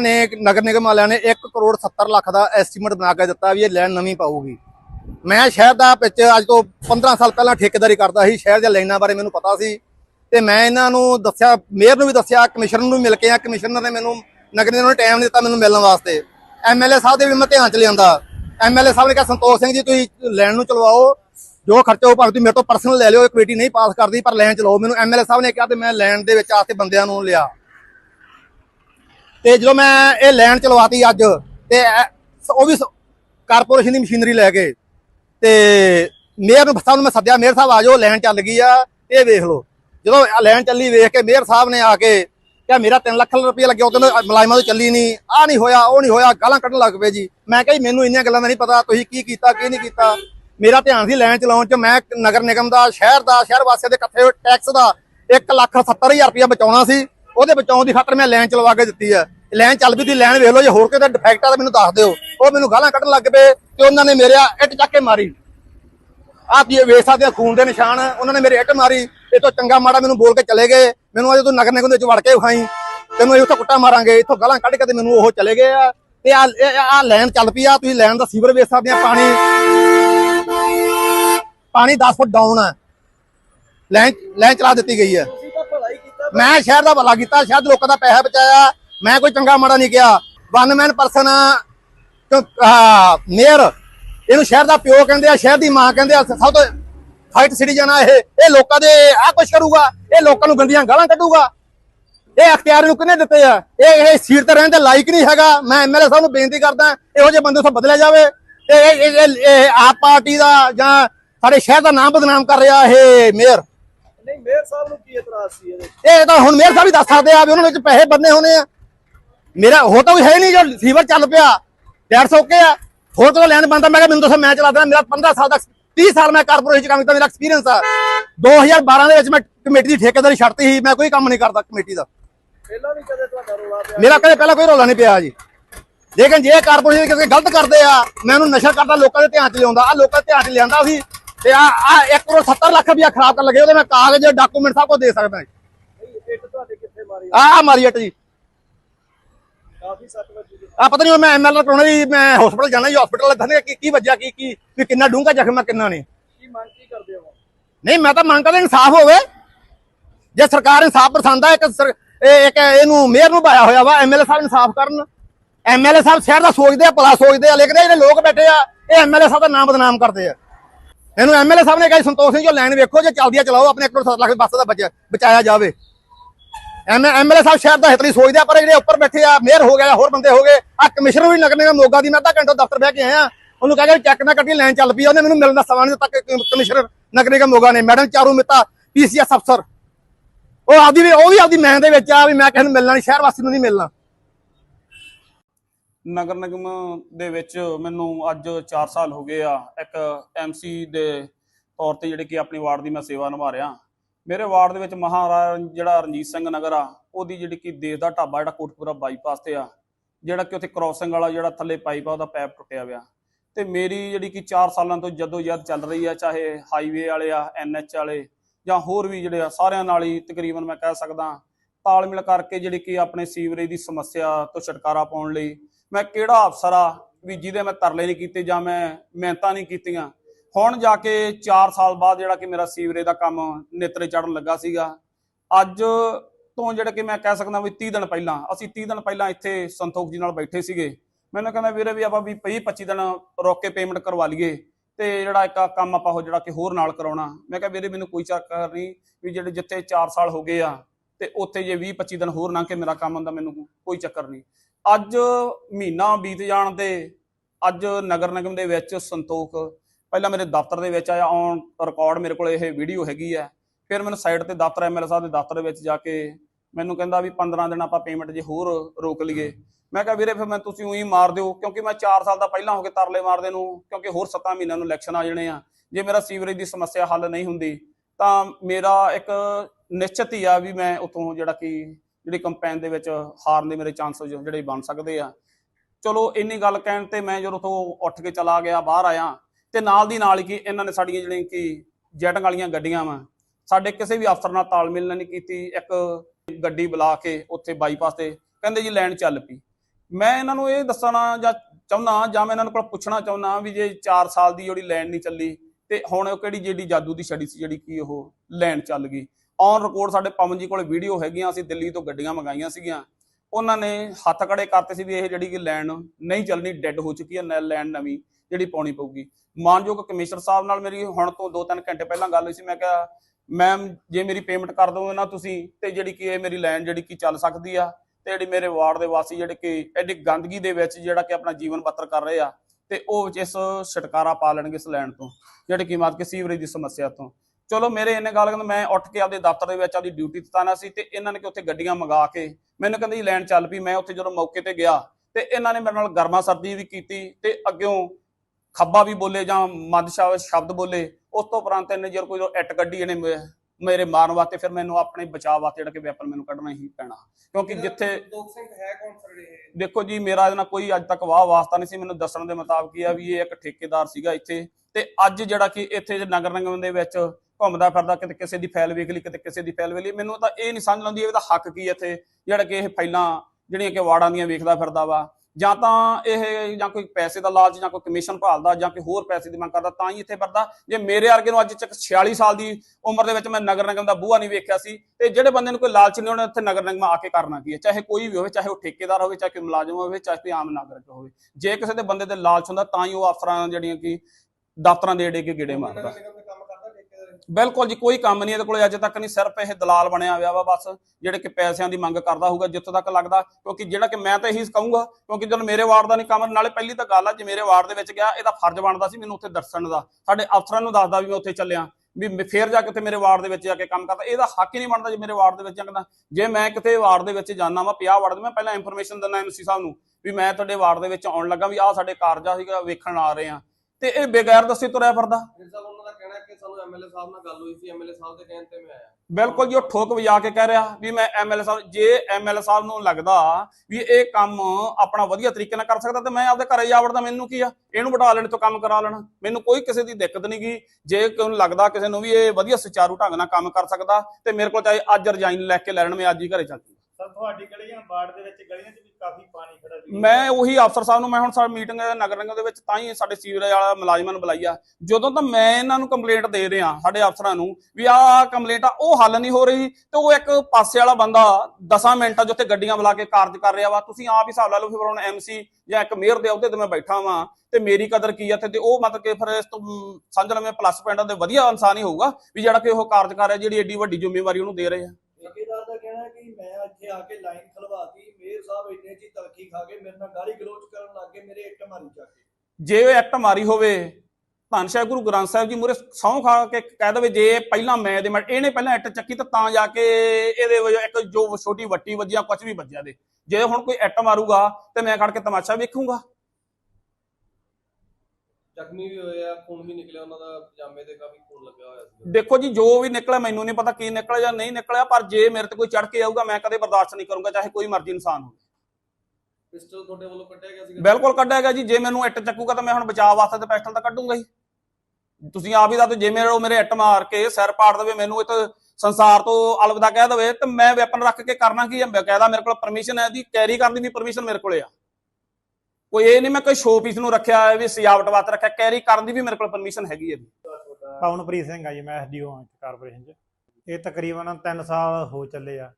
ਨੇ ਨਗਰ ਨਿਗਮ ਵਾਲਿਆਂ ਨੇ 1 ਕਰੋੜ 70 ਲੱਖ ਦਾ ਐਸਟੀਮੇਟ ਬਣਾ ਕੇ ਦਿੱਤਾ ਵੀ ਇਹ ਲੈਣ ਨਵੀਂ ਪਾਊਗੀ। ਮੈਂ ਸ਼ਹਿਰ ਦਾ ਵਿੱਚ ਅੱਜ ਤੋਂ 15 ਸਾਲ ਪਹਿਲਾਂ ਠੇਕੇਦਾਰੀ ਕਰਦਾ ਸੀ, ਸ਼ਹਿਰ ਦੀਆਂ ਲਾਈਨਾਂ ਬਾਰੇ ਮੈਨੂੰ ਪਤਾ ਸੀ। ਤੇ ਮੈਂ ਇਹਨਾਂ ਨੂੰ ਦੱਸਿਆ, ਮੇਅਰ ਨੂੰ ਵੀ ਦੱਸਿਆ, ਕਮਿਸ਼ਨਰ ਨੂੰ ਮਿਲ ਕੇ ਆ ਕਮਿਸ਼ਨਰ ਨੇ ਮੈਨੂੰ ਨਗਰ ਨਿਗਮ ਨੇ ਟਾਈਮ ਨਹੀਂ ਦਿੱਤਾ ਮੈਨੂੰ ਮਿਲਣ ਵਾਸਤੇ। ਐਮਐਲਏ ਸਾਹਿਬ ਦੇ ਵੀ ਮੈਂ ਧਿਆਨ ਚ ਲਿਆਂਦਾ। ਐਮਐਲਏ ਸਾਹਿਬ ਨੇ ਕਿਹਾ, ਸੰਤੋਖ ਸਿੰਘ ਜੀ, ਤੁਸੀਂ ਲੈਣ ਨੂੰ ਚਲਵਾਓ। ਜੋ ਖਰਚਾ ਹੋ ਭਾਵੇਂ ਤੁਸੀਂ ਮੇਰੇ ਤੋਂ ਪਰਸਨਲ ਲੈ ਲਿਓ, ਇਹ ਕਮੇਟੀ ਨਹੀਂ ਪਾਸ ਕਰਦੀ, ਪਰ ਲੈਣ ਚਲਾਓ। ਮੈਨੂੰ ਐਮਐਲਏ ਸਾਹਿਬ ਨੇ ਕਿਹਾ ਤੇ ਮੈਂ ਲੈਣ ਦੇ ਵਿੱਚ ਆ ਕੇ ਬੰਦਿਆਂ ਨੂੰ ਲਿਆ। ਤੇ ਜਦੋਂ ਮੈਂ ਇਹ ਲੈਣ ਚਲਵਾਤੀ ਅੱਜ, ਤੇ ਉਹ ਵੀ ਕਾਰਪੋਰੇਸ਼ਨ ਦੀ ਮਸ਼ੀਨਰੀ ਲੈ ਕੇ, ਤੇ ਮੇਅਰ ਨੂੰ ਸਾਹਿਬ ਨੂੰ ਮੈਂ ਸੱਦਿਆ, ਮੇਅਰ ਸਾਹਿਬ ਆ ਜਾਓ, ਲੈਣ ਚੱਲ ਗਈ ਆ, ਇਹ ਵੇਖ ਲਓ। ਜਦੋਂ ਲੈਣ ਚੱਲੀ, ਵੇਖ ਕੇ ਮੇਅਰ ਸਾਹਿਬ ਨੇ ਆ ਕੇ ਕਿਹਾ, ਮੇਰਾ 3 ਲੱਖ ਰੁਪਏ ਲੱਗਿਆ, ਉਹ ਕਹਿੰਦੇ, ਮੁਲਾਜ਼ਮਾਂ ਤੋਂ ਚੱਲੀ ਨਹੀਂ ਆ ਨਹੀਂ ਹੋਇਆ, ਉਹ ਨਹੀਂ ਹੋਇਆ, ਗਾਲਾਂ ਕੱਢਣ ਲੱਗ ਪਏ ਜੀ। ਮੈਂ ਕਿਹਾ ਜੀ, ਮੈਨੂੰ ਇੰਨੀਆਂ ਗੱਲਾਂ ਦਾ ਨਹੀਂ ਪਤਾ, ਤੁਸੀਂ ਕੀ ਕੀਤਾ, ਕੀ ਨਹੀਂ ਕੀਤਾ? ਮੇਰਾ ਧਿਆਨ ਸੀ ਲੈਣ ਚਲਾਉਣ ਚ, ਮੈਂ ਨਗਰ ਨਿਗਮ ਦਾ, ਸ਼ਹਿਰ ਦਾ, ਸ਼ਹਿਰ ਵਾਸੀਆਂ ਦੇ ਇਕੱਠੇ ਹੋਏ ਟੈਕਸ ਦਾ 1 ਲੱਖ 70 ਹਜ਼ਾਰ ਰੁਪਇਆ ਬਚਾਉਣਾ ਸੀ। ਉਹਦੇ ਬਚਾਉਣ ਦੀ ਖਾਤਰ ਮੈਂ ਲੈਣ ਚਲਵਾ ਕੇ ਦਿੱਤੀ ਹੈ ਲੈਣ ਚੱਲ ਵੀ ਦੀ ਲੈਣ ਵੇਖ ਲਓ ਜੇ ਹੋਰ ਕੋਈ ਡਿਫੈਕਟ ਆ ਤਾਂ ਮੈਨੂੰ ਦੱਸ ਦਿਓ। ਉਹ ਮੈਨੂੰ ਗਾਲਾਂ ਕੱਢਣ ਲੱਗ ਪਏ ਤੇ ਉਹਨਾਂ ਨੇ ਮੇਰੇ ਇੱਟ ਚੱਕ ਕੇ ਮਾਰੀ। ਆਹ ਇਹ ਵੇਖ ਸਕਦੇ ਆ, ਖੂਨ ਦੇ ਨਿਸ਼ਾਨ, ਉਹਨਾਂ ਨੇ ਮੇਰੇ ਇੱਟ ਮਾਰੀ। ਇਹ ਤੋਂ ਚੰਗਾ ਮਾੜਾ ਮੈਨੂੰ ਬੋਲ ਕੇ ਚਲੇ ਗਏ। ਮੈਨੂੰ ਅਜੇ ਤੂੰ ਨਗਰ ਨਿਗਮ ਦੇ ਵਿੱਚ ਵੜ ਕੇ ਵਿਖਾਈ। ਤੈਨੂੰ ਇਹ ਉੱਥੇ ਕੁੱਟਾ ਮਾਰਾਂਗੇ। ਇੱਥੋਂ ਗਾਲਾਂ ਕੱਢ ਕੇ ਤੇ ਮੈਨੂੰ ਉਹ ਚਲੇ ਗਏ ਆ। ਤੇ ਆ ਆ ਲੈਣ ਚੱਲ ਪਈ ਆ, ਤੁਸੀਂ ਲੈਣ ਦਾ ਸੀਵਰ ਵੇਖ ਸਕਦੇ ਆ, ਪਾਣੀ। ਪਾਣੀ 10 ਫੁੱਟ ਡਾਊਨ ਹੈ ਲੈਣ ਲੈਣ ਚਲਾ ਦਿੱਤੀ ਗਈ ਹੈ ਮੈਂ ਸ਼ਹਿਰ ਦਾ ਭਲਾ ਕੀਤਾ, ਸ਼ਹਿਰ ਦੇ ਲੋਕਾਂ ਦਾ ਪੈਸਾ ਬਚਾਇਆ, ਮੈਂ ਕੋਈ ਚੰਗਾ ਮਾੜਾ ਨਹੀਂ ਕਿਹਾ। ਵਨ ਮੈਨ ਪਰਸਨ ਮੇਅਰ ਇਹਨੂੰ ਸ਼ਹਿਰ ਦਾ ਪਿਓ ਕਹਿੰਦੇ ਆ, ਸ਼ਹਿਰ ਦੀ ਮਾਂ ਕਹਿੰਦੇ ਆ, ਸਭ ਤੋਂ ਫਾਈਟ ਸਿਟੀਜ਼ਨ ਆ ਇਹ ਇਹ ਲੋਕਾਂ ਦੇ ਆ ਕੁਛ ਕਰੂਗਾ, ਇਹ ਲੋਕਾਂ ਨੂੰ ਗੰਦੀਆਂ ਗਾਲਾਂ ਕੱਢੂਗਾ। ਇਹ ਅਖਤਿਆਰ ਨੂੰ ਕਿਹਨੇ ਦਿੱਤੇ ਆ? ਇਹ ਇਹ ਸੀਟ ਤੇ ਰਹਿਣ ਦੇ ਲਾਇਕ ਨਹੀਂ ਹੈਗਾ। ਮੈਂ ਐਮਐਲਏ ਸਾਹਿਬ ਨੂੰ ਬੇਨਤੀ ਕਰਦਾ, ਇਹੋ ਜਿਹੇ ਬੰਦੇ ਤੋਂ ਬਦਲਿਆ ਜਾਵੇ। ਤੇ ਇਹ ਇਹ ਆਪ ਪਾਰਟੀ ਦਾ ਜਾਂ ਸਾਡੇ ਸ਼ਹਿਰ ਦਾ ਨਾਮ ਬਦਨਾਮ ਕਰ ਰਿਹਾ ਇਹ ਮੇਅਰ ਨਹੀਂ ਮੇਅਰ ਸਾਹਿਬ ਨੂੰ ਕੀ ਇਤਰਾਜ਼ ਸੀ ਇਹਦੇ ਇਹ ਤਾਂ ਹੁਣ ਮੇਅਰ ਸਾਹਿਬ ਹੀ ਦੱਸ ਸਕਦੇ ਆ ਵੀ ਉਹਨਾਂ ਵਿੱਚ ਪੈਸੇ ਬੰਨੇ ਹੋਣੇ ਆ। ਮੇਰਾ ਹੋ ਤਾਂ ਕੋਈ ਹੈ ਨਹੀਂ ਜੋ ਸੀਵਰ ਚੱਲ ਪਿਆ। 150 ਓਕੇ ਆ। ਹੋਰ ਤੋਂ ਲੈਣ ਬੰਦਾ ਮੈਂ ਕਿਹਾ ਮੈਨੂੰ ਦੱਸੋ ਮੈਂ ਚਲਾਦਾ ਮੇਰਾ 15 ਸਾਲ ਦਾ 30 ਸਾਲ ਮੈਂ ਕਾਰਪੋਰੇਸ਼ਨ ਚ ਕੰਮ ਕੀਤਾ ਮੇਰਾ ਐਕਸਪੀਰੀਅੰਸ ਆ। 2012 ਦੇ ਵਿੱਚ ਮੈਂ ਕਮੇਟੀ ਦੀ ਠੇਕੇਦਾਰੀ ਛੱਡਤੀ ਸੀ ਮੈਂ ਕੋਈ ਕੰਮ ਨਹੀਂ ਕਰਦਾ ਕਮੇਟੀ ਦਾ। ਪਹਿਲਾਂ ਵੀ ਕਦੇ ਤੁਹਾਡਾ ਰੋਲਾ ਪਿਆ? ਮੇਰਾ ਕਦੇ ਪਹਿਲਾਂ ਕੋਈ ਰੌਲਾ ਨਹੀਂ ਪਿਆ ਜੀ। ਲੇਕਿਨ ਜੇ ਕਾਰਪੋਰੇਸ਼ਨ ਕਿਸੇ ਗਲਤ ਕਰਦੇ ਆ ਮੈਂ ਉਹਨੂੰ ਨਸ਼ਾ ਕਰਦਾ ਲੋਕਾਂ ਦੇ ਧਿਆਨ ਚ ਲਿਆਉਂਦਾ ਆ ਲੋਕਾਂ ਦੇ ਧਿਆਨ ਚ ਲਿਆਂਦਾ ਸੀ। ਤੇ ਆ ਆ 1 ਕਰੋੜ 70 ਲੱਖ ਰੁਪਇਆ ਖਰਾਬ ਕਰਨ ਲੱਗੇ ਉਹਦੇ ਮੈਂ ਕਾਗਜ਼ ਡਾਕੂਮੈਂਟ ਸਭ ਕੁਝ ਦੇ ਸਕਦਾ। ਨਹੀਂ ਇੱਟ ਤੁਹਾਡੇ ਕਿੱਥੇ ਮਾਰੀ? ਆ ਆ ਮਾਰੀਅਟ ਜੀ। ਕਾਫੀ ਸੱਟ ਵੱਜੀ। ਆ ਪਤਾ ਨਹੀਂ ਮੈਂ ਐਮਐਲਆਰ ਕਰਾਉਣਾ ਜੀ ਮੈਂ ਹਸਪੀਟਲ ਜਾਣਾ ਜੀ ਹਸਪੀਟਲ ਦੱਸਣਗੇ ਕੀ ਕੀ ਵੱਜਿਆ ਕੀ ਕੀ ਵੀ ਕਿੰਨਾ ਡੂੰਘਾ ਜ਼ਖਮ ਆ ਕਿੰਨਾ ਨਹੀਂ। ਕੀ ਮੰਗ ਕੀ ਕਰਦੇ ਹੋ? ਨਹੀਂ ਮੈਂ ਤਾਂ ਮੰਗ ਕਰਦਾ ਇਨਸਾਫ ਹੋਵੇ। ਜੇ ਸਰਕਾਰ ਇਨਸਾਫ ਪਸੰਦ ਆ ਇੱਕ ਇੱਕ ਇਹਨੂੰ ਮੇਅਰ ਨੂੰ ਪਾਇਆ ਹੋਇਆ ਵਾ ਐਮਐਲਏ ਸਾਹਿਬ ਇਨਸਾਫ ਕਰਨ। ਐਮਐਲਏ ਸਾਹਿਬ ਸ਼ਹਿਰ ਦਾ ਸੋਚਦੇ ਆ ਭਲਾ ਸੋਚਦੇ ਆ ਲੇਕਿਨ ਜਿਹੜੇ ਲੋਕ ਬੈਠੇ ਆ ਇਹ ਐਮਐਲਏ ਸਾਹਿਬ ਦਾ ਨਾਮ ਬਦਨਾਮ ਕਰਦੇ ਆ। ਇਹਨੂੰ ਐਮਐਲਏ ਸਾਹਿਬ ਨੇ ਕਿਹਾ ਜੀ, ਸੰਤੋਖ ਸਿੰਘ ਜੋ ਲਾਈਨ ਵੇਖੋ ਜੇ ਚੱਲਦੀ ਆ ਚਲਾਓ ਆਪਣੇ 1 ਕਰੋੜ 7 ਲੱਖ ਬੱਸ ਦਾ ਬਚਿਆ ਬਚਾਇਆ ਜਾਵੇ। ਐਮ ਐਮਐਲਏ ਸਾਹਿਬ ਸ਼ਹਿਰ ਦਾ ਹਿੱਤ ਨਹੀਂ ਸੋਚਦੇ ਆ ਪਰ ਜਿਹੜੇ ਉੱਪਰ ਬੈਠੇ ਆ ਮੇਅਰ ਹੋ ਗਿਆ ਹੋਰ ਬੰਦੇ ਹੋ ਗਏ ਆ ਕਮਿਸ਼ਨਰ ਵੀ ਲੱਗਣੇ ਦਾ ਮੋਗਾ ਦੀ ਮੈਂ ਅੱਧਾ ਘੰਟਾ ਦਫ਼ਤਰ ਬਹਿ ਕੇ ਆਇਆ। ਉਹਨੂੰ ਕਹਿ ਗਿਆ ਚੈੱਕ ਨਾ ਕੱਟੀ ਲਾਈਨ ਚੱਲ ਪਈ ਆ, ਉਹਨੇ ਮੈਨੂੰ ਮਿਲਣ ਦਾ ਸਮਾਂ ਨਹੀਂ ਦਿੱਤਾ ਕਮਿਸ਼ਨਰ ਨਗਰ ਨਿਗਮ ਮੋਗਾ ਨੇ। ਮੈਡਮ ਚਾਰੂ ਮਿੱਤਾ ਪੀਸੀਐਸ ਅਫਸਰ। ਉਹ ਆਪਦੀ ਵੀ ਉਹ ਵੀ ਆਪਦੀ ਮੈਂ ਦੇ ਵਿੱਚ ਆ ਵੀ ਮੈਂ ਕਿਸੇ ਨੂੰ ਮਿਲਣਾ ਨਹੀਂ ਸ਼ਹਿਰ ਵਾਸੀ ਨੂੰ ਨਹੀਂ ਮਿਲਣਾ। ਨਗਰ ਨਿਗਮ ਦੇ ਵਿੱਚ ਮੈਨੂੰ ਅੱਜ 4 ਸਾਲ ਹੋ ਗਏ ਆ। ਇੱਕ ਐਮਸੀ ਦੇ ਤੌਰ ਤੇ ਜਿਹੜੇ ਕਿ ਆਪਣੀ ਵਾਰਡ ਦੀ ਮੈਂ ਸੇਵਾ ਨਿਭਾ ਰਿਹਾ। ਮੇਰੇ ਵਾਰਡ ਦੇ ਵਿੱਚ ਮਹਾਰਾਜ ਜਿਹੜਾ ਰਣਜੀਤ ਸਿੰਘ ਨਗਰ ਆ, ਉਹਦੀ ਜਿਹੜੀ ਕਿ ਦੇਸ਼ ਦਾ ਢਾਬਾ ਜਿਹੜਾ ਕੋਟਪੁਰਾ ਬਾਈਪਾਸ ਤੇ ਆ, ਜਿਹੜਾ ਕਿ ਉੱਥੇ ਕ੍ਰਾਸਿੰਗ ਵਾਲਾ ਜਿਹੜਾ ਥੱਲੇ ਪਾਈਪ ਆ, ਉਹਦਾ ਪੈਪ ਟੁੱਟਿਆ ਪਿਆ। ਤੇ ਮੇਰੀ ਜਿਹੜੀ ਕਿ 4 ਸਾਲਾਂ ਤੋਂ ਜਦੋਂ ਜਦ ਚੱਲ ਰਹੀ ਆ, ਚਾਹੇ ਹਾਈਵੇ ਵਾਲੇ ਆ ਐਨਐਚ ਵਾਲੇ ਜਾਂ ਹੋਰ ਵੀ ਜਿਹੜੇ ਆ, ਸਾਰਿਆਂ ਨਾਲ ਹੀ ਤਕਰੀਬਨ ਮੈਂ ਕਹਿ ਸਕਦਾ, ਤਾਲਮੇਲ ਕਰਕੇ ਜਿਹੜੀ ਕਿ ਆਪਣੇ ਸੀਵਰੇਜ ਦੀ ਸਮੱਸਿਆ ਤੋਂ ਛੁਟਕਾਰਾ ਪਾਉਣ ਲਈ ਮੈਂ ਕਿਹੜਾ ਅਫਸਰ ਆ ਵੀ ਜਿਹਦੇ ਮੈਂ ਤਰਲੇ ਨਹੀਂ ਕੀਤੇ ਜਾਂ ਮੈਂ ਮਿਹਨਤਾਂ ਨਹੀਂ ਕੀਤੀਆਂ? ਹੁਣ ਜਾ ਕੇ 4 ਸਾਲ ਬਾਅਦ ਜਿਹੜਾ ਕਿ ਮੇਰਾ ਸੀਵਰੇਜ ਦਾ ਕੰਮ ਨੇਤਰੇ ਚੜਨ ਲੱਗਾ ਸੀਗਾ। ਅੱਜ ਤੋਂ ਜਿਹੜਾ ਕਿ ਮੈਂ ਕਹਿ ਸਕਦਾ ਵੀ 30 ਦਿਨ ਪਹਿਲਾਂ, ਅਸੀਂ 30 ਦਿਨ ਪਹਿਲਾਂ ਇੱਥੇ ਸੰਤੋਖ ਜੀ ਨਾਲ ਬੈਠੇ ਸੀਗੇ। ਮੈਨੂੰ ਕਹਿੰਦਾ, ਵੀਰੇ ਵੀ ਆਪਾਂ ਵੀ 20 25 ਦਿਨ ਰੋਕ ਕੇ ਪੇਮੈਂਟ ਕਰਵਾ ਲਈਏ ਤੇ ਜਿਹੜਾ ਇੱਕ ਕੰਮ ਆਪਾਂ ਉਹ ਜਿਹੜਾ ਕਿ ਹੋਰ ਨਾਲ ਕਰਾਉਣਾ। ਮੈਂ ਕਿਹਾ, ਵੀਰੇ ਮੈਨੂੰ ਕੋਈ ਚੱਕਰ ਨਹੀਂ ਵੀ ਜਿਹੜੇ ਜਿੱਥੇ 4 ਸਾਲ ਹੋ ਗਏ ਆ ਤੇ ਉੱਥੇ ਜੇ 20 25 ਦਿਨ ਹੋਰ ਨਾ ਕੇ ਮੇਰਾ ਕੰਮ ਹੁੰਦਾ, ਮੈਨੂੰ ਕੋਈ ਚੱਕਰ ਨਹੀਂ। ਅੱਜ ਮਹੀਨਾ ਬੀਤ ਜਾਣ ਤੇ ਅੱਜ ਨਗਰ ਨਿਗਮ ਦੇ ਵਿੱਚ ਸੰਤੋਖ, ਪਹਿਲਾਂ ਮੇਰੇ ਦਫ਼ਤਰ ਦੇ ਵਿੱਚ ਆਇਆ ਔਨ ਰਿਕਾਰਡ ਮੇਰੇ ਕੋਲ ਇਹ ਵੀਡੀਓ ਹੈਗੀ ਹੈ ਫਿਰ ਮੈਨੂੰ ਸਾਈਟ ਤੇ ਦਫ਼ਤਰ ਐਮਐਲ ਸਾਹਿਬ ਦੇ ਦਫ਼ਤਰ ਦੇ ਵਿੱਚ ਜਾ ਕੇ ਮੈਨੂੰ ਕਹਿੰਦਾ ਵੀ 15 ਦਿਨ ਆਪਾਂ ਪੇਮੈਂਟ ਜੇ ਹੋਰ ਰੋਕ ਲਈਏ। ਮੈਂ ਕਿਹਾ ਵੀਰੇ ਫਿਰ ਮੈਂ ਤੁਸੀਂ ਉਹੀ ਮਾਰ ਦਿਓ, ਕਿਉਂਕਿ ਮੈਂ 4 ਸਾਲ ਦਾ ਪਹਿਲਾਂ ਹੋ ਕੇ ਤਰਲੇ ਮਾਰਦੇ ਨੂੰ, ਕਿਉਂਕਿ ਹੋਰ 7 ਮਹੀਨਿਆਂ ਨੂੰ ਇਲੈਕਸ਼ਨ ਆ ਜਾਣੇ ਆ। ਜੇ ਮੇਰਾ ਸੀਵਰੇਜ ਦੀ ਸਮੱਸਿਆ ਹੱਲ ਨਹੀਂ ਹੁੰਦੀ, ਤਾਂ ਮੇਰਾ ਇੱਕ ਨਿਸ਼ਚਿਤ ਹੀ ਆ ਵੀ ਮੈਂ ਉਥੋਂ ਜਿਹੜਾ ਕਿ ਜਿਹੜੀ ਕੰਪੈਨ ਦੇ ਵਿੱਚ ਹਾਰਨ ਦੇ ਮੇਰੇ ਚਾਂਸ ਜਿਹੜੇ ਬਣ ਸਕਦੇ ਆ। ਚਲੋ, ਇੰਨੀ ਗੱਲ ਕਹਿਣ ਤੇ ਮੈਂ ਜਦੋਂ ਤੋਂ ਉੱਠ ਕੇ ਚਲਾ ਗਿਆ, ਬਾਹਰ ਆਇਆ, ਤੇ ਨਾਲ ਦੀ ਨਾਲ ਕਿ ਇਹਨਾਂ ਨੇ ਸਾਡੀਆਂ ਜਿਹੜੀਆਂ ਕਿ ਜੈਟਿੰਗ ਵਾਲੀਆਂ ਗੱਡੀਆਂ ਵਾ, ਸਾਡੇ ਕਿਸੇ ਵੀ ਅਫਸਰ ਨਾਲ ਤਾਲਮੇਲ ਨਹੀਂ ਕੀਤੀ, ਇੱਕ ਗੱਡੀ ਬੁਲਾ ਕੇ ਉੱਥੇ ਬਾਈਪਾਸ ਤੇ ਕਹਿੰਦੇ ਜੀ ਲੈਣ ਚੱਲ ਪਈ। ਮੈਂ ਇਹਨਾਂ ਨੂੰ ਇਹ ਦੱਸਣਾ ਜਾਂ ਚਾਹੁੰਦਾ ਜਾਂ ਮੈਂ ਇਹਨਾਂ ਨੂੰ ਕੋਲ ਪੁੱਛਣਾ ਚਾਹੁੰਦਾ ਵੀ ਜੇ 4 ਸਾਲ ਦੀ ਜਿਹੜੀ ਲੈਣ ਨਹੀਂ ਚੱਲੀ, ਤੇ ਹੁਣ ਉਹ ਕਿਹੜੀ ਜਿਹੜੀ ਜਾਦੂ ਦੀ ਛੜੀ ਸੀ ਜਿਹੜੀ ਕੀ ਉਹ ਲੈਣ ਚੱਲ ਗਈ। ਔਨ ਰਿਕਾਰਡ ਸਾਡੇ ਪਵਨ ਜੀ ਕੋਲ ਵੀਡੀਓ ਹੈਗੀਆਂ, ਅਸੀਂ ਦਿੱਲੀ ਤੋਂ ਗੱਡੀਆਂ ਮੰਗਾਈਆਂ ਸੀਗੀਆਂ। ਉਹਨਾਂ ਨੇ ਹੱਥ ਕੜੇ ਕਰਤੇ ਸੀ ਵੀ ਇਹ ਜਿਹੜੀ ਕਿ ਲੈਣ ਨਹੀਂ ਚੱਲਣੀ ਡੈੱਡ ਹੋ ਚੁੱਕੀ ਹੈ ਨ- ਲੈਣ ਨਵੀਂ ਜਿਹੜੀ ਪਾਉਣੀ ਪਊਗੀ। ਮਾਨਯੋਗ ਕਮਿਸ਼ਨਰ ਸਾਹਿਬ ਨਾਲ ਮੇਰੀ ਹੁਣ ਤੋਂ 2-3 ਘੰਟੇ ਪਹਿਲਾਂ ਗੱਲ ਹੋਈ ਸੀ, ਮੈਂ ਕਿਹਾ ਮੈਮ ਜੇ ਮੇਰੀ ਪੇਮੈਂਟ ਕਰ ਦੋਗੇ ਨਾ ਤੁਸੀਂ, ਤੇ ਜਿਹੜੀ ਕਿ ਇਹ ਮੇਰੀ ਲੈਣ ਜਿਹੜੀ ਕਿ ਚੱਲ ਸਕਦੀ ਆ, ਤੇ ਜਿਹੜੀ ਮੇਰੇ ਵਾਰਡ ਦੇ ਵਾਸੀ ਜਿਹੜੇ ਕਿ ਐਡੀ ਗੰਦਗੀ ਦੇ ਵਿੱਚ ਜਿਹੜਾ ਕਿ ਆਪਣਾ ਜੀਵਨ ਬਤਰ ਕਰ ਰਹੇ ਆ, ਤੇ ਉਹ ਇਸ ਛਟਕਾਰਾ ਪਾ ਲੈਣਗੇ ਇਸ ਲੈਣ ਤੋਂ, ਜਿਹੜੇ ਕਿ ਮਾਤ ਕੇ ਸੀਵਰੇਜ ਦੀ ਸਮੱਸਿਆ ਤੋਂ। ਚਲੋ ਮੇਰੇ ਇਹਨੇ ਗੱਲ ਕਹਿੰਦੇ ਮੈਂ ਉੱਠ ਕੇ ਆਪਦੇ ਦਫ਼ਤਰ ਦੇ ਵਿੱਚ ਆਪਦੀ ਡਿਊਟੀ ਤਤਾਨਾ ਸੀ ਤੇ ਇਹਨਾਂ ਨੇ ਕਿ ਉੱਥੇ ਗੱਡੀਆਂ ਮੰਗਾ ਕੇ ਮੈਨੂੰ ਕਹਿੰਦੇ ਜੀ ਲੈਣ ਚੱਲ ਪਈ ਮੈਂ ਉੱਥੇ ਜਦੋਂ ਮੌਕੇ ਤੇ ਗਿਆ ਤੇ ਇਹਨਾਂ ਨੇ ਮੇਰੇ ਨਾਲ ਗਰਮਾ ਸਰਦੀ ਵੀ ਕੀਤੀ ਤੇ ਅੱਗਿਓਂ ਖੱਬਾ ਵੀ ਬੋਲੇ ਜਾਂ ਮਦਸ਼ਾ ਸ਼ਬਦ ਬੋਲੇ ਉਸ ਤੋਂ ਉਪਰੰਤ ਇਹਨੇ ਜਦੋਂ ਕੋਈ ਇੱਟ ਕੱਢੀ ਇਹਨੇ ਮੇਰੇ ਮਾਰਨ ਵਾਸਤੇ ਫਿਰ ਮੈਨੂੰ ਆਪਣੇ ਬਚਾਅ ਵਾਸਤੇ ਜਿਹੜਾ ਕਿ ਵੈਪਨ ਮੈਨੂੰ ਕੱਢਣਾ ਹੀ ਪੈਣਾ। ਕਿਉਂਕਿ ਜਿੱਥੇ ਦੋਖ ਜੀ ਮੇਰਾ ਇਹਦੇ ਨਾਲ ਕੋਈ ਅੱਜ ਤੱਕ ਵਾਹ ਵਾਸਤਾ ਨਹੀਂ ਸੀ ਮੈਨੂੰ ਦੱਸਣ ਦੇ ਮੁਤਾਬਕ ਇਹ ਆ ਵੀ ਇਹ ਇੱਕ ਠੇਕੇਦਾਰ ਸੀਗਾ ਇੱਥੇ ਤੇ ਅੱਜ ਜਿਹੜਾ ਕਿ ਇੱਥੇ ਨਗਰ ਨਿਗਮ ਦੇ ਵਿੱਚ ਘੁੰਮਦਾ ਫਿਰਦਾ, ਕਿਤੇ ਕਿਸੇ ਦੀ ਫਾਈਲ ਵੇਖ ਲਈ, ਕਿਤੇ ਕਿਸੇ ਦੀ ਫਾਈਲ ਵੇਖ ਲਈ। ਮੈਨੂੰ ਤਾਂ ਇਹ ਨਹੀਂ ਸਮਝ ਆਉਂਦੀ ਇਹਦਾ ਹੱਕ ਕੀ ਹੈ ਇੱਥੇ, ਜਿਹੜਾ ਕਿ ਇਹ ਫਾਈਲਾਂ, ਜਿਹੜੀਆਂ ਕਿ ਵਾਰਡਾਂ ਦੀਆਂ ਵੇਖਦਾ ਫਿਰਦਾ ਵਾ। ਜਾਂ ਤਾਂ ਇਹ ਜਾਂ ਕੋਈ ਪੈਸੇ ਦਾ ਲਾਲਚ, ਜਾਂ ਕੋਈ ਕਮਿਸ਼ਨ ਭਾਲਦਾ, ਜਾਂ ਕੋਈ ਹੋਰ ਪੈਸੇ ਦੀ ਮੰਗ ਕਰਦਾ, ਤਾਂ ਹੀ ਇੱਥੇ ਫਿਰਦਾ। ਜੇ ਮੇਰੇ ਵਰਗੇ ਨੂੰ ਅੱਜ ਤੱਕ 46 ਸਾਲ ਦੀ ਉਮਰ ਦੇ ਵਿੱਚ ਮੈਂ ਨਗਰ ਨਿਗਮ ਦਾ ਬੂਹਾ ਨਹੀਂ ਵੇਖਿਆ ਸੀ, ਤੇ ਜਿਹੜੇ ਬੰਦੇ ਨੂੰ ਕੋਈ ਲਾਲਚ ਨਹੀਂ ਉਹਨੇ ਇੱਥੇ ਨਗਰ ਨਿਗਮ ਆ ਕੇ ਕਰਨਾ ਕੀ ਹੈ ਚਾਹੇ ਕੋਈ ਵੀ ਹੋਵੇ, ਚਾਹੇ ਉਹ ਠੇਕੇਦਾਰ ਹੋਵੇ, ਚਾਹੇ ਕੋਈ ਮੁਲਾਜ਼ਮ ਹੋਵੇ, ਚਾਹੇ ਕੋਈ ਆਮ ਨਾਗਰਿਕ ਹੋਵੇ। ਜੇ ਕਿਸੇ ਦੇ ਬੰਦੇ ਦੇ ਲਾਲਚ ਹੁੰਦਾ, ਤਾਂ ਹੀ ਉਹ ਅਫਸਰਾਂ ਜਿਹੜੀਆਂ ਕਿ ਦਫ਼ਤਰਾਂ ਦੇ ਏੜੇ ਕੇ ਗੇੜੇ ਮਾਰਦਾ ਨਿਗਮ ਦੇ ਕੰਮ ਕਰਦਾ ਠੇਕੇਦਾਰ ਬਿਲਕੁਲ ਜੀ, ਕੋਈ ਕੰਮ ਨਹੀਂ ਇਹਦੇ ਕੋਲੇ, ਅਜੇ ਤੱਕ ਨਹੀਂ ਸਿਰਫ ਇਹ ਦਲਾਲ ਬਣਿਆ ਹੋਇਆ ਵਾ, ਬਸ ਜਿਹੜੇ ਕਿ ਪੈਸਿਆਂ ਦੀ ਮੰਗ ਕਰਦਾ ਹੋਊਗਾ, ਜਿੱਥੋਂ ਤੱਕ ਲੱਗਦਾ, ਕਿਉਂਕਿ ਜਿਹੜਾ ਕਿ ਮੈਂ ਤਾਂ ਇਹੀ ਕਹੂੰਗਾ, ਕਿਉਂਕਿ ਜਦੋਂ ਮੇਰੇ ਵਾਰਡ ਦਾ ਨਹੀਂ ਕੰਮ, ਨਾਲੇ ਪਹਿਲੀ ਤਾਂ ਗੱਲ ਆ, ਜੇ ਮੇਰੇ ਵਾਰਡ ਦੇ ਵਿੱਚ ਗਿਆ, ਇਹਦਾ ਫਰਜ਼ ਬਣਦਾ ਸੀ ਮੈਨੂੰ ਉੱਥੇ ਦੱਸਣ ਦਾ। ਸਾਡੇ ਅਫਸਰਾਂ ਨੂੰ ਦੱਸਦਾ ਵੀ ਮੈਂ ਉੱਥੇ ਚੱਲਿਆ, ਵੀ ਫੇਰ ਜਾ ਕੇ ਉੱਥੇ ਮੇਰੇ ਵਾਰਡ ਦੇ ਵਿੱਚ ਜਾ ਕੇ ਕੰਮ ਕਰਦਾ, ਇਹਦਾ ਹੱਕ ਹੀ ਨਹੀਂ ਬਣਦਾ ਜੇ ਮੇਰੇ ਵਾਰਡ ਦੇ ਵਿੱਚ ਜਾਂਦਾ ਜੇ ਮੈਂ ਕਿਤੇ ਵਾਰਡ ਦੇ ਵਿੱਚ ਜਾਣਾ ਵਾ 50 ਵਾਰਡ ਦੇ ਮੈਂ ਪਹਿਲਾਂ ਇਨਫੋਰਮੇਸ਼ਨ ਦਿੰਦਾ ਐਮਸੀ ਸਾਹਿਬ ਨੂੰ, ਵੀ ਮੈਂ ਤੁਹਾਡੇ ਵਾਰਡ ਦੇ ਵਿੱਚ ਆਉਣ ਲੱਗਾ, ਵੀ ਆਹ ਸਾਡੇ ਕਾਰਜਾ ਸੀਗਾ ਵੇਖਣ ਆ ਰਹੇ ਆ ਤੇ ਇਹ ਬੇਗੈਰ ਦੱਸੇ ਤੁਰਿਆ ਫਿਰਦਾ। ਐਮਐਲਏ ਸਾਹਿਬ ਨਾਲ ਗੱਲ ਹੋਈ ਸੀ ਐਮਐਲਏ ਸਾਹਿਬ ਦੇ ਕਹਿਣ ਤੇ ਮੈਂ ਆਇਆ। ਬਿਲਕੁਲ ਜੀ ਉਹ ਠੋਕ ਵਜਾ ਕੇ ਕਹਿ ਰਿਹਾ ਵੀ ਮੈਂ ਐਮਐਲਏ ਸਾਹਿਬ ਜੇ ਐਮਐਲਏ ਸਾਹਿਬ ਨੂੰ ਲੱਗਦਾ ਵੀ ਇਹ ਕੰਮ ਆਪਣਾ ਵਧੀਆ ਤਰੀਕੇ ਨਾਲ ਕਰ ਸਕਦਾ ਤੇ ਮੈਂ ਆਪਦੇ ਘਰੇ ਜਾ ਵੜਦਾ ਮੈਨੂੰ ਕੀ ਆ? ਇਹਨੂੰ ਬਿਠਾ ਲੈਣ ਤੋਂ ਕੰਮ ਕਰਾ ਲੈਣਾ। ਮੈਨੂੰ ਕੋਈ ਕਿਸੇ ਦੀ ਦਿੱਕਤ ਨਹੀਂ ਗੀ। ਜੇ ਕਿਸੇ ਨੂੰ ਲੱਗਦਾ ਕਿਸੇ ਨੂੰ ਵੀ ਇਹ ਵਧੀਆ ਸੁਚਾਰੂ ਢੰਗ ਨਾਲ ਕੰਮ ਕਰ ਸਕਦਾ ਤੇ ਮੇਰੇ ਕੋਲ ਚਾਹੇ ਅੱਜ ਰਜਾਈਨ ਲੈ ਕੇ ਲੈ ਲੈਣ ਮੈਂ ਅੱਜ ਹੀ ਘਰੇ ਚੱਲ ਜਾਊਂ। ਸਰ ਤੁਹਾਡੀ ਗਲੀਆਂ ਬਾੜ ਦੇ ਵਿੱਚ ਗਲੀਆਂ 'ਚ ਵੀ ਕਾਫੀ ਪਾਣੀ ਖੜਾ ਸੀ ਮੈਂ ਉਹੀ ਅਫਸਰ ਸਾਹਿਬ ਨੂੰ ਮੈਂ ਹੁਣ ਸਾਡੀ ਮੀਟਿੰਗ ਨਗਰ ਨਿਗਮ ਦੇ ਵਿੱਚ ਤਾਂ ਹੀ ਸਾਡੇ ਸੀਵਰੇਜ ਵਾਲਾ ਮੁਲਾਜ਼ਮਾਂ ਨੂੰ ਜਦੋਂ ਤਾਂ ਮੈਂ ਇਹਨਾਂ ਨੂੰ ਕੰਪਲੇਂਟ ਦੇ ਰਿਹਾ ਸਾਡੇ ਅਫਸਰਾਂ ਨੂੰ ਵੀ ਆਹ ਕੰਪਲੇਂਟ ਆ ਉਹ ਹੱਲ ਨਹੀਂ ਹੋ ਰਹੀ ਤੇ ਉਹ ਇੱਕ ਪਾਸੇ ਵਾਲਾ ਬੰਦਾ 10 ਮਿੰਟਾਂ ਉੱਥੇ ਗੱਡੀਆਂ ਬੁਲਾ ਕੇ ਕਾਰਜ ਕਰ ਰਿਹਾ ਵਾ। ਤੁਸੀਂ ਆਪ ਹੀ ਹਿਸਾਬ ਲਾ ਲਓ ਫਿਰ ਹੁਣ ਐਮਸੀ ਜਾਂ ਇੱਕ ਮੇਅਰ ਦੇ ਅਹੁਦੇ ਤੇ ਮੈਂ ਬੈਠਾ ਵਾਂ ਤੇ ਮੇਰੀ ਕਦਰ ਕੀ ਆ ਤੇ ਉਹ ਮਤਲਬ ਕਿ ਫਿਰ ਇਸ ਤੋਂ ਸਮਝ ਲਵੇਂ ਪਲੱਸ ਪੁਆਇੰਟਾਂ ਦੇ ਵਧੀਆ ਇਨਸਾਨ ਹੀ ਹੋਊਗਾ ਵੀ ਜਿਹੜਾ ਕਿ ਉਹ ਕਾਰਜ ਕਰ ਰਿਹਾ ਜਿਹੜੀ ਏਡੀ ਵੱਡੀ ਜ਼ਿੰਮੇਵਾਰੀ ਉਹਨੂੰ ਦੇ ਰਹੇ ਆ। ਠੇਕੇਦਾਰ ਦਾ ਕਹਿਣਾ ਹੈ ਕਿ ਮੈਂ ਇੱਥੇ ਆ ਕੇ ਲਾਈਨ ਖਲਵਾਤੀ ਸਾਹਿਬ ਇੰਨੇ ਜੀ ਤਲਖੀ ਖਾ ਕੇ ਮੇਰੇ ਨਾਲ ਗਾਲੀ ਗਲੋਚ ਕਰਨ ਲੱਗ ਗਏ, ਮੇਰੇ ਇੱਟ ਮਾਰੀ ਚੱਕ ਕੇ। ਜੇ ਉਹ ਇੱਟ ਮਾਰੀ ਹੋਵੇ, ਧੰਨ ਸਾਹਿਬ ਗੁਰੂ ਗ੍ਰੰਥ ਸਾਹਿਬ ਜੀ ਮੂਰੇ ਸਹੁੰ ਖਾ ਕੇ ਕਹਿ ਦੇਵੇ, ਜੇ ਪਹਿਲਾਂ ਮੈਂ ਦੇ ਮੈਂ ਇਹਨੇ ਪਹਿਲਾਂ ਇੱਟ ਚੱਕੀ ਤਾਂ ਤਾਂ ਜਾ ਕੇ ਇਹਦੇ ਵਜੋਂ ਇੱਕ ਜੋ ਛੋਟੀ ਵੱਟੀ ਵੱਜਿਆ ਕੁਝ ਵੀ ਵੱਜਿਆ ਦੇ। ਜੇ ਹੁਣ ਕੋਈ ਇੱਟ ਮਾਰੂਗਾ ਤੇ ਮੈਂ ਖੜ ਕੇ ਤਮਾਸ਼ਾ ਵੇਖੂਗਾ। ਜ਼ਖਮੀ ਵੀ ਹੋਏ ਆ ਖੂਨ ਵੀ ਨਿਕਲਿਆ ਉਹਨਾਂ ਦਾ ਪਜਾਮੇ ਤੇ ਕਾਫੀ ਖੂਨ ਲੱਗਿਆ ਹੋਇਆ ਸੀ ਦੇਖੋ ਜੀ ਜੋ ਵੀ ਨਿਕਲਿਆ ਮੈਨੂੰ ਨਹੀਂ ਪਤਾ ਕੀ ਨਿਕਲਿਆ ਜਾਂ ਨਹੀਂ ਨਿਕਲਿਆ ਪਰ ਜੇ ਮੇਰੇ ਤੇ ਕੋਈ ਚੜ ਕੇ ਆਊਗਾ ਮੈਂ ਕਦੇ ਬਰਦਾਸ਼ਤ ਨਹੀਂ ਕਰੂੰਗਾ ਚਾਹੇ ਕੋਈ ਮਰਜ਼ੀ ਇਨਸਾਨ ਹੋਵੇ। ਪਿਸਟਲ ਤੁਹਾਡੇ ਵੱਲੋਂ ਕੱਢਿਆ ਗਿਆ ਸੀ ਬਿਲਕੁਲ ਕੱਢਿਆ ਗਿਆ ਜੀ ਜੇ ਮੈਨੂੰ ਇੱਟ ਚੱਕੂਗਾ ਤਾਂ ਮੈਂ ਹੁਣ ਬਚਾਅ ਵਾਸਤੇ ਤੇ ਪਿਸਟਲ ਤਾਂ ਕੱਢੂੰਗਾ ਹੀ। ਤੁਸੀਂ ਆਪ ਹੀ ਦੱਸੋ ਜੇ ਮੇਰੇ ਉਹ ਮੇਰੇ ਇੱਟ ਮਾਰ ਕੇ ਸਿਰ ਪਾੜ ਦੇਵੇ ਮੈਨੂੰ ਇੱਥੇ ਸੰਸਾਰ ਤੋਂ ਅਲਵਿਦਾ ਕਹਿ ਦੇਵੇ ਤੇ ਮੈਂ ਵੈਪਨ ਰੱਖ ਕੇ ਕਰਨਾ ਕੀ ਹੈ ਬਕਾਇਦਾ ਮੇਰੇ ਕੋਲ ਪਰਮਿਸ਼ਨ ਹੈ ਦੀ ਕੈਰੀ ਕਰਨ ਦੀ ਵੀ ਪਰਮਿਸ਼ਨ ਮੇਰੇ ਕੋਲੇ ਆ। ਕੋਈ ਇਹ ਨਹੀਂ ਮੈਂ ਕੋਈ ਸ਼ੋਅ ਪੀਸ ਨੂੰ ਰੱਖਿਆ ਹੈ ਵੀ ਸਜਾਵਟ ਵਾਸਤੇ ਰੱਖਿਆ ਕੈਰੀ ਕਰਨ ਦੀ ਵੀ ਮੇਰੇ ਕੋਲ ਪਰਮਿਸ਼ਨ ਹੈਗੀ ਹੈ। ਜੀ ਪਵਨਪ੍ਰੀਤ ਸਿੰਘ ਆ ਜੀ, ਮੈਂ ਐਸਡੀਓ ਹਾਂ ਕਾਰਪੋਰੇਸ਼ਨ 'ਚ। ਇਹ ਤਕਰੀਬਨ 3 ਸਾਲ ਹੋ ਚੱਲੇ ਆ।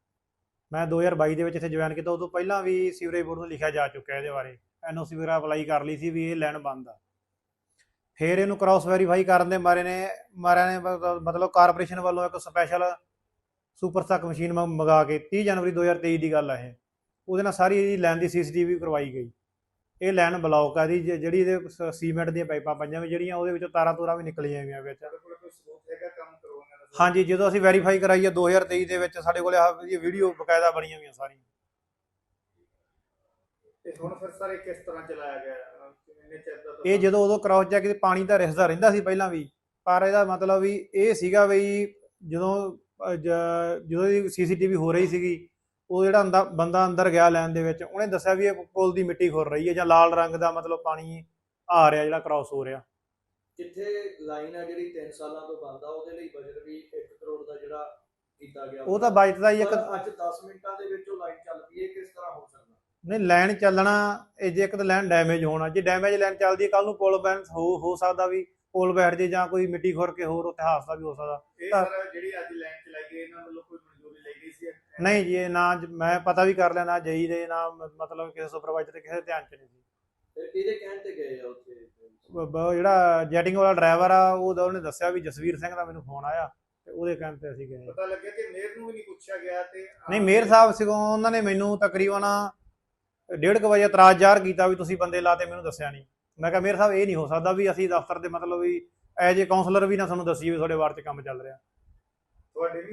ਮੈਂ 2022 ਦੇ ਵਿੱਚ ਇੱਥੇ ਜੁਆਇਨ ਕੀਤਾ, ਉਦੋਂ ਪਹਿਲਾਂ ਵੀ ਸੀਵਰੇਜ ਬੋਰਡ ਨੂੰ ਲਿਖਿਆ ਜਾ ਚੁੱਕਿਆ ਇਹਦੇ ਬਾਰੇ। ਐਨਓਸੀ ਵਗੈਰਾ ਅਪਲਾਈ ਕਰ ਲਈ ਸੀ ਵੀ ਇਹ ਲੈਣ ਬੰਦ ਆ। ਫਿਰ ਇਹਨੂੰ ਕ੍ਰਾਸ ਵੈਰੀਫਾਈ ਕਰਨ ਦੇ ਮਾਰੇ ਨੇ, ਮਾਰਿਆਂ ਨੇ ਮਤਲਬ- ਕਾਰਪੋਰੇਸ਼ਨ ਵੱਲੋਂ ਇੱਕ ਸਪੈਸ਼ਲ ਸੁਪਰ ਸਟਾਕ ਮਸ਼ੀਨ ਮੰਗਾ ਕੇ 30 ਜਨਵਰੀ 2023 ਦੀ ਗੱਲ ਆ ਇਹ। ਉਹਦੇ ਨਾਲ ਸਾਰੀ ਇਹਦੀ ਲਾਈਨ ਦੀ ਸੀਸੀਟੀਵੀ ਕਰਵਾਈ ਗਈ। ਇਹ ਲਾਈਨ ਬਲੌਕ ਆ ਦੀ ਜਿਹੜੀ ਇਹਦੇ ਸੀਮੈਂਟ ਦੀਆਂ ਪਾਈਪਾਂ ਪਈਆਂ ਵੀ ਜਿਹੜੀਆਂ ਉਹਦੇ ਵਿੱਚੋਂ ਤਾਰਾਂ ਤੂਰਾਂ ਵੀ ਨਿਕਲੀਆਂ ਹੋਈਆਂ ਵਿੱਚ। ਹਾਂਜੀ ਜਦੋਂ ਅਸੀਂ ਵੈਰੀਫਾਈ ਕਰਾਈ ਆ 2023 ਦੇ ਵਿੱਚ ਸਾਡੇ ਕੋਲੇ ਆਹ ਇਹ ਵੀਡੀਓ ਬਕਾਇਦਾ ਬਣੀਆਂ ਹੋਈਆਂ ਸਾਰੀਆਂ। ਤੇ ਹੁਣ ਫਿਰ ਸਾਰੇ ਕਿਸ ਤਰ੍ਹਾਂ ਚਲਾਇਆ ਗਿਆ? ਅਹ ਕਿੰਨੇ ਚਿਰ ਦਾ ਇਹ ਜਦੋਂ ਉਦੋਂ ਕ੍ਰਾਸ ਚੈੱਕ ਤੇ ਪਾਣੀ ਤਾਂ ਰਿਸਦਾ ਰਹਿੰਦਾ ਸੀ ਪਹਿਲਾਂ ਵੀ। ਪਰ ਇਹਦਾ ਮਤਲਬ ਵੀ ਇਹ ਸੀਗਾ ਵੀ ਜਦੋਂ ਅਹ, ਜ- ਜਦੋਂ ਇਹ ਸੀਸੀਟੀਵੀ ਹੋ ਰਹੀ ਸੀਗੀ ਉਹ ਜਿਹੜਾ ਅੰਦਾ ਬੰਦਾ ਅੰਦਰ ਗਿਆ ਲੈਣ ਦੇ ਵਿੱਚ ਉਹਨੇ ਦੱਸਿਆ ਵੀ ਇਹ ਪੁਲ ਦੀ ਮਿੱਟੀ ਖੁਰ ਰਹੀ ਹੈ ਜਾਂ ਲਾਲ ਰੰਗ ਦਾ ਮਤਲਬ ਪਾਣੀ ਆ ਰਿਹਾ ਜਿਹੜਾ ਕ੍ਰਾਸ ਹੋ ਰਿਹਾ। ਜਿੱਥੇ ਲਾਈਨ ਆ ਜਿਹੜੀ 3 ਸਾਲਾਂ ਤੋਂ ਬੰਦ ਆ ਉਹਦੇ ਲਈ ਬਜਟ ਵੀ 1 ਕਰੋੜ ਦਾ ਜਿਹੜਾ ਕੀਤਾ ਗਿਆ ਉਹ ਤਾਂ ਬਜਟ ਦਾ ਹੀ ਇੱਕ ਪਰ ਅੱਜ 10 ਮਿੰਟਾਂ ਦੇ ਵਿੱਚ ਉਹ ਲਾਈਨ ਚੱਲ ਪਈ ਹੈ ਕਿਸ ਤਰ੍ਹਾਂ ਹੋ ਸਕਦਾ? ਨਹੀਂ ਲਾਈਨ ਚੱਲਣਾ ਇਹ ਜੇ ਇੱਕ ਤਾਂ ਲਾਈਨ ਡੈਮੇਜ ਹੋਣਾ ਜੇ ਡੈਮੇਜ ਲਾਈਨ ਚੱਲਦੀ ਹੈ ਕੱਲ ਨੂੰ ਪੁਲ ਬੈਲੈਂਸ ਹੋ ਹੋ ਸਕਦਾ ਵੀ ਪੁਲ ਬੈਠ ਜੇ ਜਾਂ ਕੋਈ ਮਿੱਟੀ ਖੁਰ ਕੇ ਹੋਰ ਉੱਥੇ ਹਾਦਸਾ ਵੀ ਹੋ ਸਕਦਾ। ਇਹ ਸਰ ਜਿਹੜੀ ਅੱਜ ਲਾਈਨ ਚਲਾਈ ਗਈ ਇਹਨਾਂ ਵੱਲੋਂ ਨਹੀਂ ਜੀ ਇਹ ਨਾ ਜ- ਮੈਂ ਪਤਾ ਵੀ ਕਰ ਲਿਆ ਨਾ ਜਈ ਦੇ ਨਾ ਮ- ਮਤਲਬ ਕਿਸੇ ਸੁਪਰਵਾਈਜ਼ਰ ਦੇ ਕਿਸੇ ਦੇ ਧਿਆਨ ਚ ਨਹੀਂ ਸੀ। ਫਿਰ ਕਿਹਦੇ ਕਹਿਣ ਤੇ ਗਏ ਆ ਉੱਥੇ? ਬ- ਬ- ਜਿਹੜਾ ਜੈਟਿੰਗ ਵਾਲਾ ਡਰਾਈਵਰ ਆ ਉਹ ਉਹਨੇ ਦੱਸਿਆ ਵੀ ਜਸਵੀਰ ਸਿੰਘ ਦਾ ਮੈਨੂੰ ਫੋਨ ਆਇਆ ਤੇ ਉਹਦੇ ਕਹਿਣ ਤੇ ਅਸੀਂ ਗਏ। ਪਤਾ ਲੱਗਿਆ ਕਿ ਮੇਅਰ ਨੂੰ ਵੀ ਨਹੀਂ ਪੁੱਛਿਆ ਗਿਆ ਤੇ ਨਹੀਂ ਮੇਅਰ ਸਾਹਿਬ ਸਿਗੋਂ ਉਹਨਾਂ ਨੇ ਮੈਨੂੰ ਤਕਰੀਬਨ ਡੇਢ ਕੁ ਵਜੇ ਇਤਰਾਜ਼ ਜ਼ਾਹਰ ਕੀਤਾ ਵੀ ਤੁਸੀਂ ਬੰਦੇ ਲਾਤੇ ਮੈਨੂੰ ਦੱਸਿਆ ਨਹੀਂ। ਮੈਂ ਕਿਹਾ ਮੇਅਰ ਸਾਹਿਬ ਇਹ ਨਹੀਂ ਹੋ ਸਕਦਾ ਵੀ ਅਸੀਂ ਦਫ਼ਤਰ ਦੇ ਮਤਲਬ ਵੀ ਐਜ ਏ ਕਾਉਂਸਲਰ ਵੀ ਨਾ ਤੁਹਾਨੂੰ ਦੱਸੀਏ ਵੀ ਤੁਹਾਡੇ ਵਾਰਡ 'ਚ ਕੰਮ ਚੱਲ ਰਿਹਾ। ਤੁਹਾਡੇ ਵੀ